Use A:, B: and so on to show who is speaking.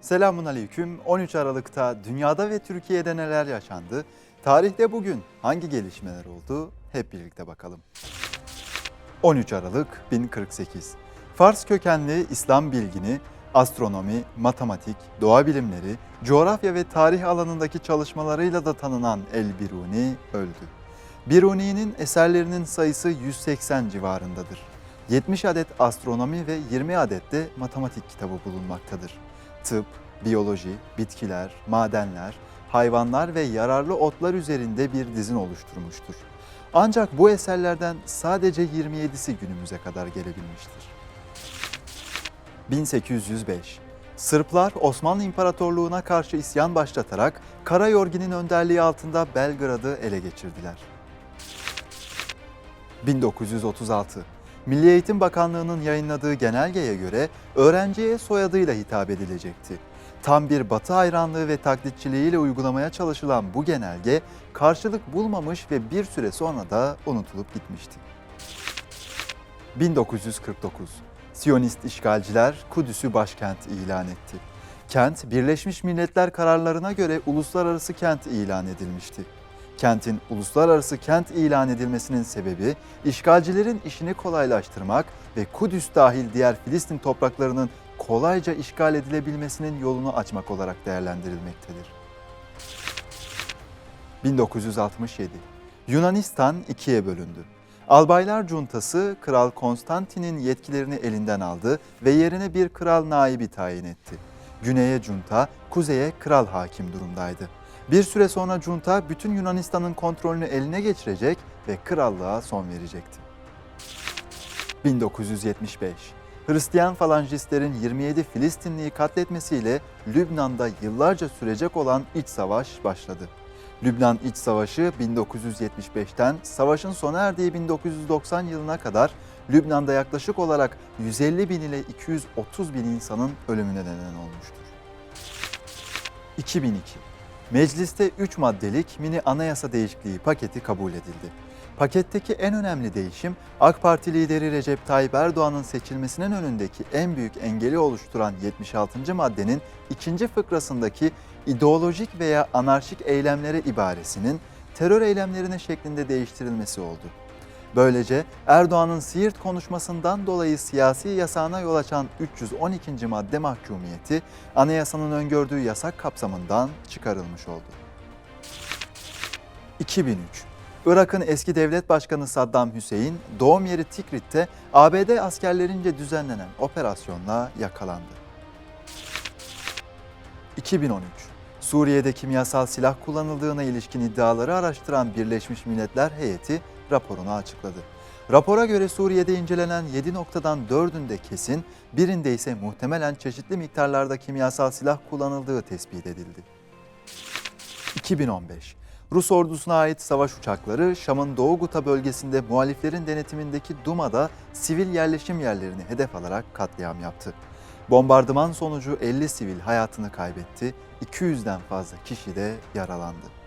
A: Selamun Aleyküm. 13 Aralık'ta dünyada ve Türkiye'de neler yaşandı? Tarihte bugün hangi gelişmeler oldu? Hep birlikte bakalım. 13 Aralık 1048. Fars kökenli İslam bilgini astronomi, matematik, doğa bilimleri, coğrafya ve tarih alanındaki çalışmalarıyla da tanınan El-Biruni öldü. Biruni'nin eserlerinin sayısı 180 civarındadır. 70 adet astronomi ve 20 adet de matematik kitabı bulunmaktadır. Tıp, biyoloji, bitkiler, madenler, hayvanlar ve yararlı otlar üzerinde bir dizin oluşturmuştur. Ancak bu eserlerden sadece 27'si günümüze kadar gelebilmiştir. 1805 Sırplar Osmanlı İmparatorluğu'na karşı isyan başlatarak Karayorgi'nin önderliği altında Belgrad'ı ele geçirdiler. 1936 Milli Eğitim Bakanlığı'nın yayınladığı genelgeye göre öğrenciye soyadıyla hitap edilecekti. Tam bir batı hayranlığı ve taklitçiliğiyle uygulamaya çalışılan bu genelge karşılık bulmamış ve bir süre sonra da unutulup gitmişti. 1949 Siyonist işgalciler Kudüs'ü başkent ilan etti. Kent, Birleşmiş Milletler kararlarına göre uluslararası kent ilan edilmişti. Kentin uluslararası kent ilan edilmesinin sebebi işgalcilerin işini kolaylaştırmak ve Kudüs dahil diğer Filistin topraklarının kolayca işgal edilebilmesinin yolunu açmak olarak değerlendirilmektedir. 1967 Yunanistan ikiye bölündü. Albaylar Cuntası Kral Konstantin'in yetkilerini elinden aldı ve yerine bir kral naibi tayin etti. Güneye Junta, kuzeye kral hakim durumdaydı. Bir süre sonra Junta bütün Yunanistan'ın kontrolünü eline geçirecek ve krallığa son verecekti. 1975 Hristiyan falanjistlerin 27 Filistinliyi katletmesiyle Lübnan'da yıllarca sürecek olan iç savaş başladı. Lübnan İç Savaşı 1975'ten savaşın sona erdiği 1990 yılına kadar Lübnan'da yaklaşık olarak 150 bin ile 230 bin insanın ölümüne neden olmuştur. 2002 Mecliste 3 maddelik mini anayasa değişikliği paketi kabul edildi. Paketteki en önemli değişim AK Parti lideri Recep Tayyip Erdoğan'ın seçilmesinin önündeki en büyük engeli oluşturan 76. maddenin ikinci fıkrasındaki ideolojik veya anarşik eylemlere ibaresinin terör eylemlerine şeklinde değiştirilmesi oldu. Böylece Erdoğan'ın Siirt konuşmasından dolayı siyasi yasağına yol açan 312. madde mahkumiyeti anayasanın öngördüğü yasak kapsamından çıkarılmış oldu. 2003 Irak'ın eski devlet başkanı Saddam Hüseyin doğum yeri Tikrit'te ABD askerlerince düzenlenen operasyonla yakalandı. 2013 Suriye'de kimyasal silah kullanıldığına ilişkin iddiaları araştıran Birleşmiş Milletler heyeti raporunu açıkladı. Rapora göre Suriye'de incelenen 7 noktadan 4'ünde kesin, birinde ise muhtemelen çeşitli miktarlarda kimyasal silah kullanıldığı tespit edildi. 2015 Rus ordusuna ait savaş uçakları Şam'ın Doğu Guta bölgesinde muhaliflerin denetimindeki Duma'da sivil yerleşim yerlerini hedef alarak katliam yaptı. Bombardıman sonucu 50 sivil hayatını kaybetti, 200'den fazla kişi de yaralandı.